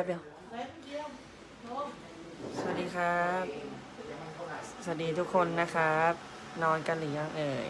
ป๊บเดียว สวัสดีครับ สวัสดีทุกคนนะครับ นอนกันหรือยังเอ่ย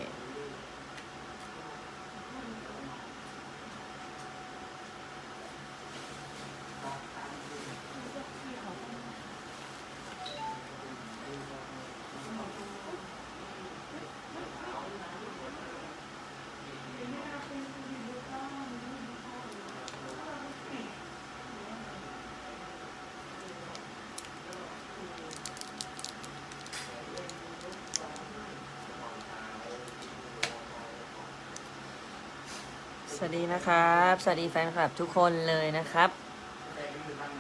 วัสดีนะครับ สวัสดีแฟนคลับทุกคนเลยนะครับ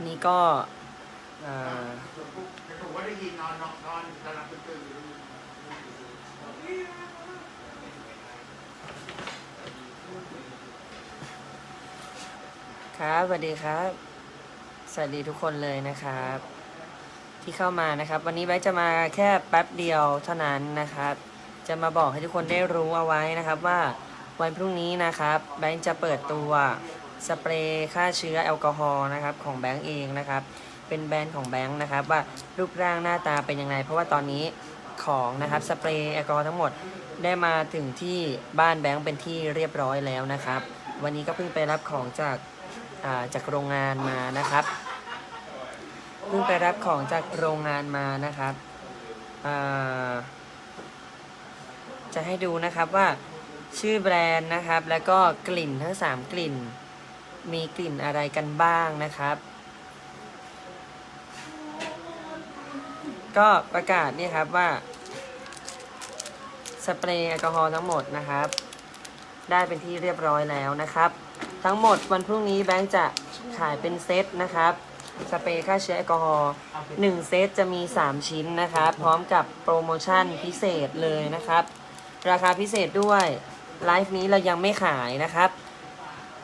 นี่ก็ครับสวัสดีครับ สวัสดีทุกคนเลยนะครับ ที่เข้ามานะครับ วันนี้ไว้จะมาแค่แป๊บเดียวเท่านั้นนะครับ จะมาบอกให้ทุกคนได้รู้เอาไว้นะครับว่า วันพรุ่งนี้นะครับแบงค์จะเปิดตัวสเปรย์ฆ่าเชื้อแอลกอฮอล์นะครับของแบงค์เองนะครับ เป็นแบรนด์ของแบงค์นะครับว่ารูปร่างหน้าตาเป็นยังไง เพราะว่าตอนนี้ของนะครับสเปรย์แอลกอฮอล์ทั้งหมดได้มาถึงที่บ้านแบงค์เป็นที่เรียบร้อยแล้วนะครับ วันนี้ก็เพิ่งไปรับของจากาจากโรงงานมานะครับเพิ่งไปรับของจากโรงงานมานะครับจะให้ดูนะครับว่า ชื่อแบรนด์นะครับ แล้วก็กลิ่นทั้ง 3 กลิ่น มีกลิ่นอะไรกันบ้างนะครับ ก็ประกาศเนี่ยครับว่า สเปรย์แอลกอฮอล์ทั้งหมดนะครับ ได้เป็นที่เรียบร้อยแล้วนะครับ ทั้งหมดวันพรุ่งนี้แบงค์จะขายเป็นเซตนะครับสเปรย์ฆ่าเชื้อแอลกอฮอล์1เซตจะมี 3 ชิ้นนะครับ พร้อมกับโปรโมชั่นพิเศษเลยนะครับ ราคาพิเศษด้วย ไลฟ์นี้เรายังไม่ขายนะครับ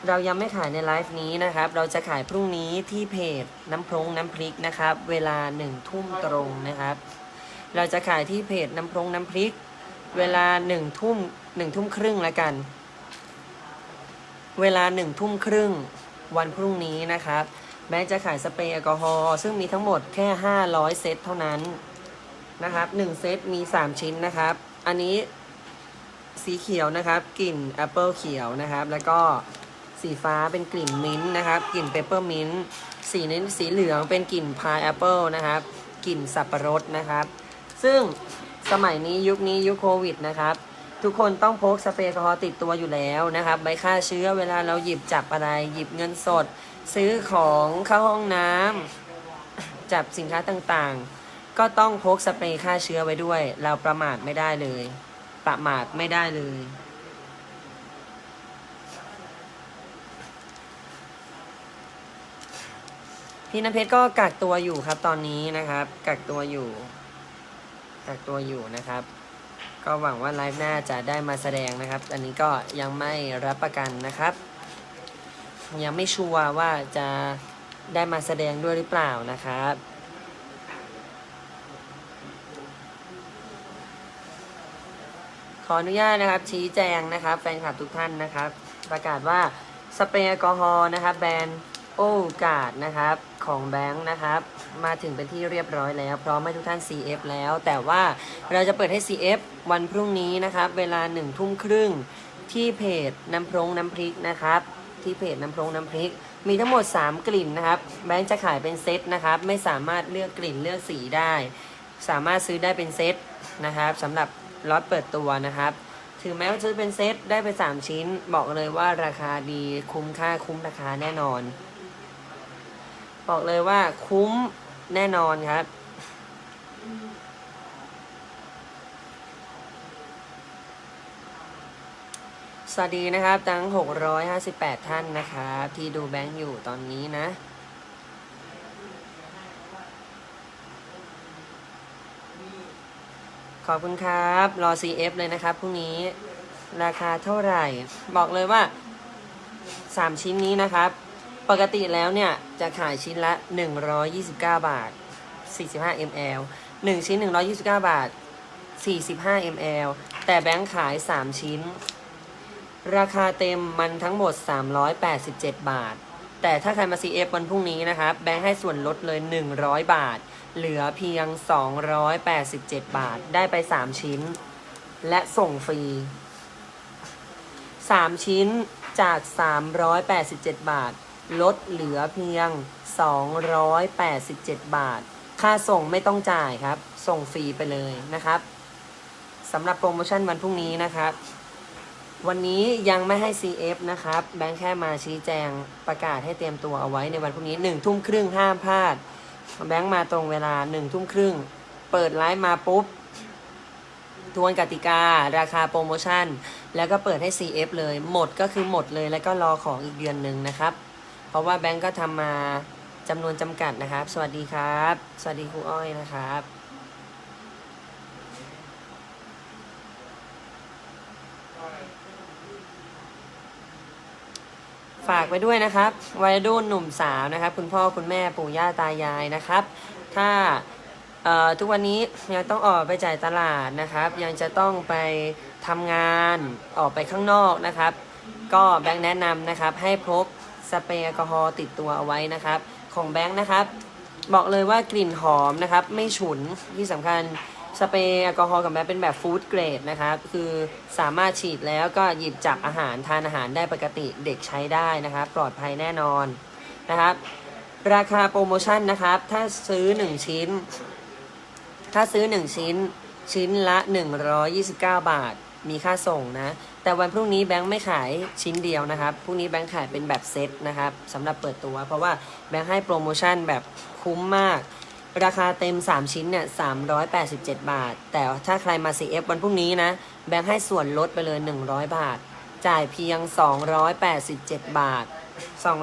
เรายังไม่ขายในไลฟ์นี้นะครับ เราจะขายพรุ่งนี้ที่เพจน้ำพรงน้ำพริกนะครับ เวลาหนึ่งทุ่มตรงนะครับ เราจะขายที่เพจน้ำพรงน้ำพริก เวลาหนึ่งทุ่มหนึ่งทุ่มครึ่งแล้วกัน เวลาหนึ่งทุ่มครึ่งวันพรุ่งนี้นะครับแม้จะขายสเปรย์แอลกอฮอล์ซึ่งมีทั้งหมดแค่ 500 เซตเท่านั้นนะครับ1เซตมี 3 ชิ้นนะครับ อันนี้ สีเขียวนะครับ กลิ่นแอปเปิลเขียวนะครับ แล้วก็สีฟ้าเป็นกลิ่นมิ้นท์นะครับ กลิ่นเปเปอร์มิ้นท์สีนี้สีเหลืองเป็นกลิ่นพายแอปเปิลนะครับ กลิ่นสับปะรดนะครับ ซึ่งสมัยนี้ยุคนี้ยุคโควิดนะครับ ทุกคนต้องพกสเปรย์แอลกอฮอล์ติดตัวอยู่แล้วนะครับใบฆ่าเชื้อเวลาเราหยิบจับอะไรหยิบเงินสด ซื้อของเข้าห้องน้ำจับสินค้าต่างๆ ก็ต้องพกสเปรย์ฆ่าเชื้อไว้ด้วย เราประมาทไม่ได้เลย ประมาทไม่ได้เลย พี่น้ำเพชรก็กักตัวอยู่ครับ ตอนนี้นะครับ กักตัวอยู่ กักตัวอยู่นะครับ ก็หวังว่าไลฟ์หน้าจะได้มาแสดงนะครับ อันนี้ก็ยังไม่รับประกันนะครับ ยังไม่ชัวร์ว่าจะได้มาแสดงด้วยหรือเปล่านะครับ ขออนุญาตนะครับ ชี้แจงนะครับ แฟนคลับทุกท่านนะครับ ประกาศว่าสเปรย์แอลกอฮอล์นะครับ แบรนด์โอกาดนะครับของแบงค์นะครับ มาถึงเป็นที่เรียบร้อยแล้ว พร้อมให้ทุกท่าน CF แล้ว แต่ว่าเราจะเปิดให้ CF วันพรุ่งนี้นะครับ เวลาหนึ่งทุ่มครึ่งที่เพจน้ำพรงน้ำพริกนะครับ ที่เพจน้ำพรงน้ำพริก มีทั้งหมด 3 กลิ่นนะครับ แบงค์จะขายเป็นเซตนะครับ ไม่สามารถเลือกกลิ่นเลือกสีได้ สามารถซื้อได้เป็นเซตนะครับสำหรับ ล็อตเปิดตัวนะครับ ถึงแม้ว่าซื้อเป็นเซตได้ไป 3 ชิ้น บอกเลยว่าราคาดีคุ้มค่าคุ้มราคาแน่นอน บอกเลยว่าคุ้มแน่นอนครับสวัสดีนะครับทั้ง 658 ท่านนะครับ ที่ดูแบงค์อยู่ตอนนี้นะ ขอบคุณครับ รอ CF เลยนะครับพรุ่งนี้ ราคาเท่าไหร่ บอกเลยว่า 3 ชิ้นนี้นะครับ ปกติแล้วเนี่ย จะขายชิ้นละ 129 บาท 45 ml 1 ชิ้น 129 บาท 45 ml แต่แบงค์ขาย 3 ชิ้น ราคาเต็มมันทั้งหมด 387 บาท แต่ถ้าใครมา CF วันพรุ่งนี้นะครับ แบงค์ให้ส่วนลดเลย 100 บาท เหลือเพียง 287 บาท ได้ไป 3 ชิ้น และส่งฟรี 3 ชิ้นจาก 387 บาท ลดเหลือเพียง 287 บาท ค่าส่งไม่ต้องจ่ายครับ ส่งฟรีไปเลยนะครับสำหรับโปรโมชั่นวันพรุ่งนี้นะครับ วันนี้ยังไม่ให้ CF นะครับ แบงค์แค่มาชี้แจงประกาศให้เตรียมตัวเอาไว้ในวันพรุ่งนี้1ทุ่มครึ่งห้ามพลาด แบงค์มาตรงเวลา1ทุ่มครึ่ง เปิดไลฟ์มาปุ๊บ ทวนกติการาคาโปรโมชั่น แล้วก็เปิดให้ CF เลย หมดก็คือหมดเลยแล้วก็รอของอีกเดือนหนึ่งนะครับ เพราะว่าแบงก์ก็ทำมาจำนวนจำกัดนะครับ สวัสดีครับ สวัสดีครูอ้อยนะครับ ฝากไว้ด้วยนะครับ วัยรุ่นหนุ่มสาวนะครับ คุณพ่อคุณแม่ปู่ย่าตายายนะครับ ถ้าทุกวันนี้ยังต้องออกไปจ่ายตลาดนะครับ ยังจะต้องไปทำงานออกไปข้างนอกนะครับ ก็แบงค์แนะนำนะครับ ให้พกสเปรย์แอลกอฮอล์ติดตัวเอาไว้นะครับ ของแบงค์นะครับ บอกเลยว่ากลิ่นหอมนะครับ ไม่ฉุนที่สำคัญ สเปรย์แอลกอฮอล์กับแบงเป็นแบบฟู้ดเกรดนะครับคือสามารถฉีดแล้วก็หยิบจับอาหารทานอาหารได้ปกติเด็กใช้ได้นะครับปลอดภัยแน่นอนนะครับราคาโปรโมชั่นนะครับ ถ้าซื้อ 1 ชิ้น ถ้าซื้อ 1 ชิ้น ชิ้นละ 129 บาท มีค่าส่งนะ แต่วันพรุ่งนี้แบงค์ไม่ขายชิ้นเดียวนะครับ พรุ่งนี้แบงค์ขายเป็นแบบเซตนะครับสำหรับเปิดตัว เพราะว่าแบงค์ให้โปรโมชั่นแบบคุ้มมาก ราคาเต็ม 3 ชิ้นเนี่ย387 บาท แต่ถ้าใครมา CF วันพรุ่งนี้นะ แบงค์ให้ส่วนลดไปเลย 100 บาท จ่ายเพียง 287 บาท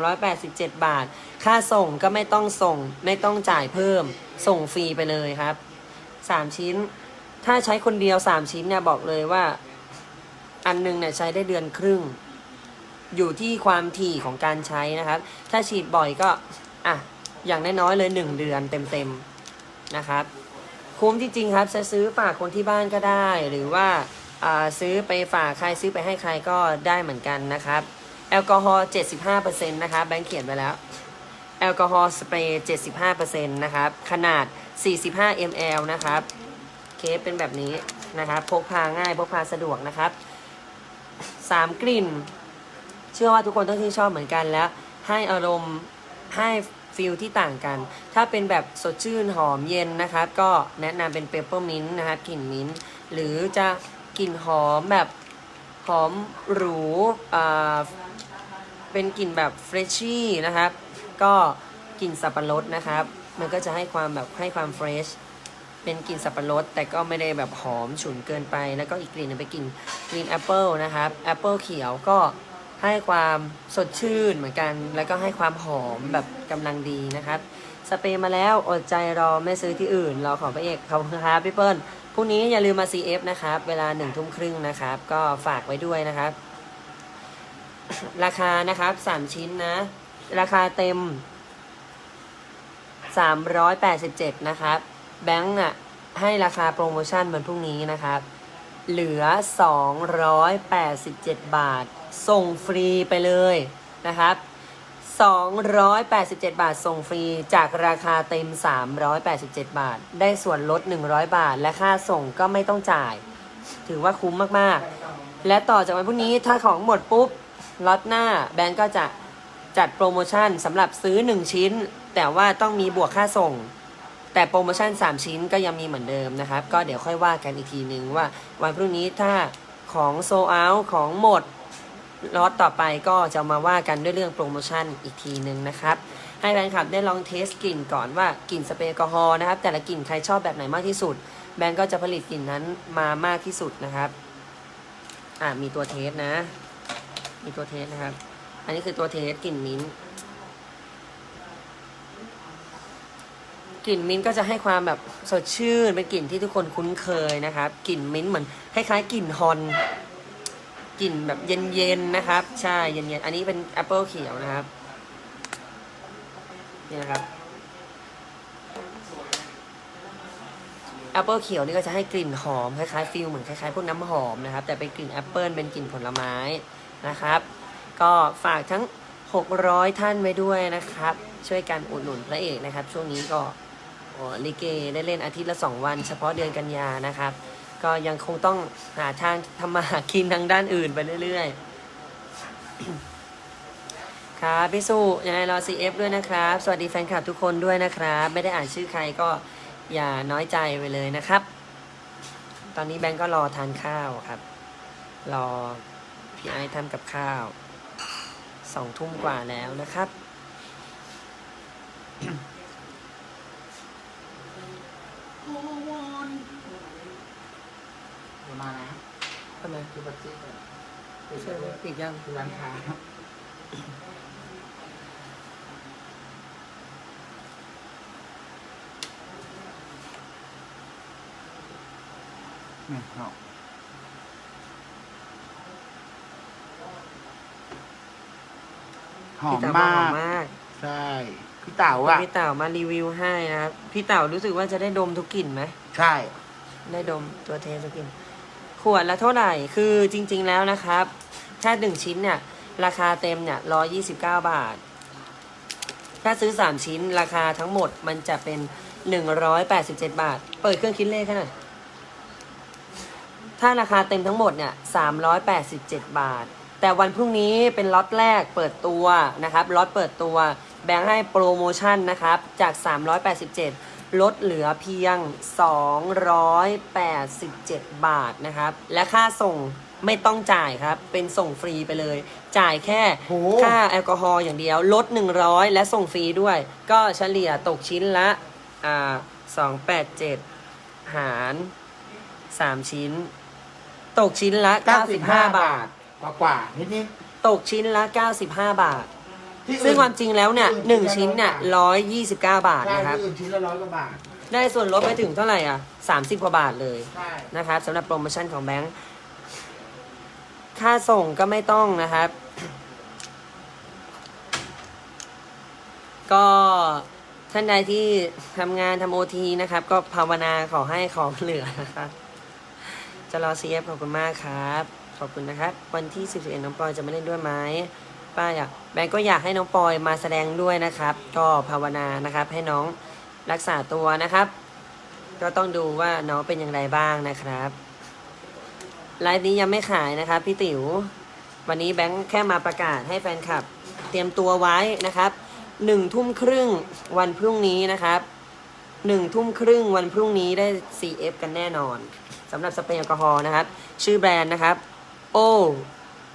287 บาท ค่าส่งก็ไม่ต้องส่ง ไม่ต้องจ่ายเพิ่ม ส่งฟรีไปเลยครับ 3 ชิ้น ถ้าใช้คนเดียว 3 ชิ้นเนี่ยบอกเลยว่า อันหนึงเนี่ยใช้ได้เดือนครึ่ง อยู่ที่ความถี่ของการใช้นะครับ ถ้าฉีดบ่อยก็ อะ อย่างน้อยๆเลย 1 เดือนเต็มๆนะครับ คุ้มจริงๆครับจะซื้อฝากคนที่บ้านก็ได้ หรือว่าาซื้อไปฝากใครซื้อไปให้ใครก็ได้เหมือนกันนะครับ แอลกอฮอล์75%นะครับแบงค์เขียนไว้แล้วแอลกอฮอล์สเปรย์75%นะครับ ขนาด 45 ml นะครับ เคสเป็นแบบนี้นะครับ พกพาง่าย พกพาสะดวกนะครับ 3 กลิ่น เชื่อว่าทุกคนต้องที่ชอบเหมือนกันแล้ว ให้อารมณ์ให้ ฟิลที่ต่างกัน ถ้าเป็นแบบสดชื่นหอมเย็นนะครับ ก็แนะนำเป็นเปเปอร์มินต์นะครับกลิ่นมิ้นท์หรือจะกลิ่นหอมแบบหอมหรูอ่าเป็นกลิ่นแบบเฟรชชี่นะครับ ก็กลิ่นสับปะรดนะครับ มันก็จะให้ความแบบให้ความเฟรชเป็นกลิ่นสับปะรดแต่ก็ไม่ได้แบบหอมฉุนเกินไป แล้วก็อีกกลิ่นหนึงเป็นกลิ่นกลิ่นแอปเปิลนะครับแอปเปิลเขียวก็ ให้ความสดชื่นเหมือนกัน แล้วก็ให้ความหอมแบบกำลังดีนะครับ สเปรย์มาแล้วอดใจรอไม่ซื้อที่อื่น รอของพระเอกขอบคุณครับพี่เปิ้ลพรุ่งนี้อย่าลืมมา CF นะครับ เวลาหนึ่งทุ่มครึ่งนะครับ ก็ฝากไว้ด้วยนะครับ ราคานะครับสามชิ้นนะ ราคาเต็ม387นะครับ แบงก์อะให้ราคาโปรโมชั่นวันพรุ่งนี้นะครับ เหลือ 287 บาท ส่งฟรีไปเลยนะครับ 287 บาทส่งฟรีจากราคาเต็ม 387 บาท ได้ส่วนลด 100 บาท และค่าส่งก็ไม่ต้องจ่าย ถือว่าคุ้มมากๆ และต่อจากวันพรุ่งนี้ถ้าของหมดปุ๊บล็อตหน้าแบงก์ก็จะจัดโปรโมชั่นสำหรับซื้อ 1 ชิ้น แต่ว่าต้องมีบวกค่าส่ง แต่โปรโมชั่น 3 ชิ้นก็ยังมีเหมือนเดิมนะครับ ก็เดี๋ยวค่อยว่ากันอีกทีนึงว่าวันพรุ่งนี้ถ้าของโซเอาของหมดล็อตต่อไปก็จะมาว่ากันด้วยเรื่องโปรโมชั่นอีกทีนึงนะครับ ให้แฟนคลับได้ลองเทสกลิ่นก่อนว่ากลิ่นสเปรย์แอลกอฮอล์นะครับ แต่ละกลิ่นใครชอบแบบไหนมากที่สุด แบงก์ก็จะผลิตกลิ่นนั้นมามากที่สุดนะครับ อ่ามีตัวเทสนะ มีตัวเทสนะครับ อันนี้คือตัวเทสกลิ่นมิ้น กลิ่นมิ้นก็จะให้ความแบบสดชื่นเป็นกลิ่นที่ทุกคนคุ้นเคยนะครับกลิ่นมิ้นเหมือนคล้ายๆกลิ่นฮอนกลิ่นแบบเย็นๆนะครับ ใช่เย็นๆอันนี้เป็นแอปเปิลเขียวนะครับนี่นะครับแอปเปิลเขียวนี่ก็จะให้กลิ่นหอมคล้ายๆฟิลเหมือนคล้ายๆพวกน้ำหอมนะครับแต่เป็นกลิ่นแอปเปิลเป็นกลิ่นผลไม้นะครับ ก็ฝากทั้งห600 ท่านไว้ด้วยนะครับ ช่วยกันอุดหนุนพระเอกนะครับ ช่วงนี้ก็ ลิเกได้เล่นอาทิตย์ละ 2 วัน เฉพาะเดือนกันยานะครับ ก็ยังคงต้องหาทางทำมาหากินทางด้านอื่นไปเรื่อยๆ ครับพี่สุยังไงรอ CF ด้วยนะครับ สวัสดีแฟนคลับทุกคนด้วยนะครับ ไม่ได้อ่านชื่อใครก็อย่าน้อยใจไปเลยนะครับ ตอนนี้แบงก์ก็รอทานข้าวครับ รอพี่ไอทำกับข้าวสองทุ่มกว่าแล้วนะครับ โอ้วนเดี๋ยวมานะ ทำไม คือบัตซี่ก่อน ติดยังร้านค้าเนี่ยเนาะหอมพี่เต๋บอมาหอกมากใช่ พี่เต๋าอะ พี่เต๋ามารีวิวให้นะครับ พี่เต๋ารู้สึกว่าจะได้ดมทุกกลิ่นไหม ใช่ ได้ดมตัวเทสกิน ขวดละเท่าไหร่ คือจริง ๆ แล้วนะครับ ถ้าหนึ่งชิ้นเนี่ย ราคาเต็มเนี่ยร้อยี่สิบเก้าบาท ถ้าซื้อสามชิ้นราคาทั้งหมดมันจะเป็นหนึ่งร้อยแปดสิบเจ็ดบาท เปิดเครื่องคิดเลขให้หน่อยถ้าราคาเต็มทั้งหมดเนี่ยสามร้อยแปดสิบเจ็ดบาท แต่วันพรุ่งนี้เป็นล็อตแรกเปิดตัวนะครับล็อตเปิดตัวแบงค์ให้โปรโมชั่นนะครับ จาก 387 ลดเหลือเพียง 287 บาทนะครับ และค่าส่ง ไม่ต้องจ่ายครับ เป็นส่งฟรีไปเลย จ่ายแค่โห ค่าแอลกอฮอล์อย่างเดียว ลด 100 และส่งฟรีด้วย ก็เฉลี่ยตกชิ้นละอ่า287 หาร 3 ชิ้น ตกชิ้นละ 95 บาท กว่ากว่าๆนิดนิดตกชิ้นละ 95 บาท ๆที่อื่นซึ่งความจริงแล้วเนี่ยที่หนึ่งละชิ้นเนี่ยร้อย129 บาทใช่นะครับ ที่อื่นชิ้นละร้อยกว่าบาทได้ส่วนลดไปถึงเท่าไหร่อะ 30 กว่าบาทเลย ใช่นะครับสำหรับโปรโมชั่นของแบงค์ ค่าส่งก็ไม่ต้องนะครับ ก็ท่านใดที่ทำงานทำโอทีนะครับ ก็ภาวนาขอให้ของเหลือนะครับ จะรอ CF ขอบคุณมากครับ ขอบคุณนะครับ วันที่11น้องปอยจะมาเล่นด้วยไหมป้าอยากแบงก์ก็อยากให้น้องปอยมาแสดงด้วยนะครับ ก็ภาวนานะครับ ให้น้องรักษาตัวนะครับ ก็ต้องดูว่าน้องเป็นอย่างไรบ้างนะครับ ไลฟ์นี้ยังไม่ขายนะครับพี่ติ๋ว วันนี้แบงค์แค่มาประกาศให้แฟนคลับ เตรียมตัวไว้นะครับหนึ่งทุ่มครึ่งวันพรุ่งนี้นะครับหนึ่งทุ่มครึ่งวันพรุ่งนี้ได้ CF กันแน่นอนสำหรับสเปรย์แอลกอฮอล์นะครับ ชื่อแบรนด์นะครับ โอ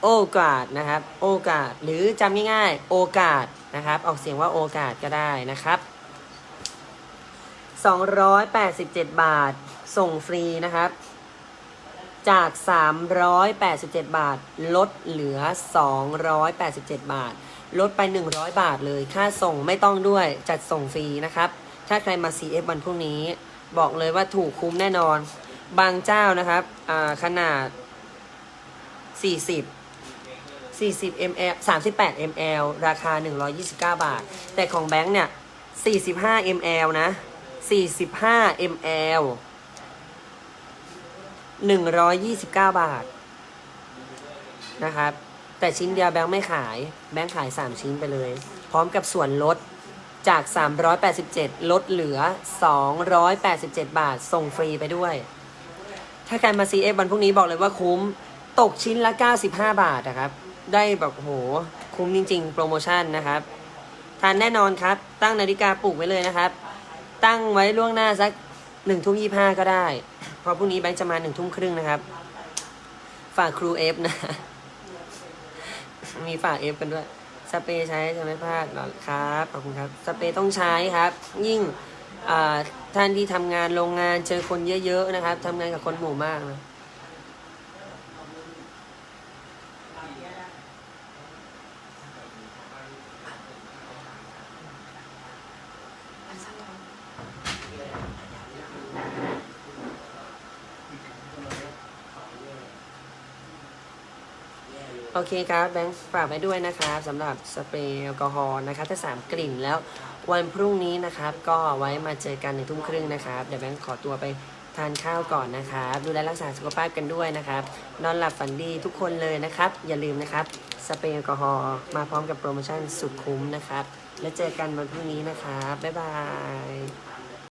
โอกาดนะครับ โอกาดหรือจำง่ายๆ โอกาสนะครับ ออกเสียงว่าโอกาสก็ได้นะครับ 287 บาทส่งฟรีนะครับ จาก 387 บาท ลดเหลือ 287 บาท ลดไป 100 บาทเลย ค่าส่งไม่ต้องด้วย จัดส่งฟรีนะครับ ถ้าใครมา CF วันพรุ่งนี้ บอกเลยว่าถูกคุ้มแน่นอน บางเจ้านะครับ ขนาด 40 40 ml 38 ml ราคา 129 บาท แต่ของแบงค์เนี่ย 45 ml นะ 45 ml 129 บาทนะครับ แต่ชิ้นเดียวแบงค์ไม่ขาย แบงค์ขาย 3 ชิ้นไปเลย พร้อมกับส่วนลดจาก 387 ลดเหลือ 287 บาท ส่งฟรีไปด้วย ถ้าใครมา CF วันพรุ่งนี้บอกเลยว่าคุ้ม ตกชิ้นละ 95 บาทนะครับ ได้แบบโห คุ้มจริง ๆ โปรโมชั่นนะครับทานแน่นอนครับ ตั้งนาฬิกาปลุกไว้เลยนะครับ ตั้งไว้ล่วงหน้าสักหนึ่งทุ่มยี่ห้าก็ได้ ราะพรุ่งนี้แบงค์จะมาหนึ่งทุ่มครึ่งนะครับ ฝากครูเอฟนะ มีฝากเอฟกันด้วย สเปรย์ใช้จะไม่พลาดหรอครับ ขอบคุณครับ สเปรย์ต้องใช้ครับ ยิ่งท่านที่ทำงานโรงงานเจอคนเยอะๆนะครับทำงานกับคนหมู่มากนะ โอเคครับแบงค์ฝากไว้ด้วยนะครับสำหรับสเปรย์แอลกอฮอล์นะครับถ้าสามกลิ่นแล้ววันพรุ่งนี้นะครับ ก็ไว้มาเจอกันในทุ่มครึ่งนะครับ เดี๋ยวแบงค์ขอตัวไปทานข้าวก่อนนะครับ ดูแลรักษาสุขภาพกันด้วยนะครับ นอนหลับฝันดีทุกคนเลยนะครับ อย่าลืมนะครับ สเปรย์แอลกอฮอล์มาพร้อมกับโปรโมชั่นสุดคุ้มนะครับ แล้วเจอกันวันพรุ่งนี้นะครับ บ๊ายบาย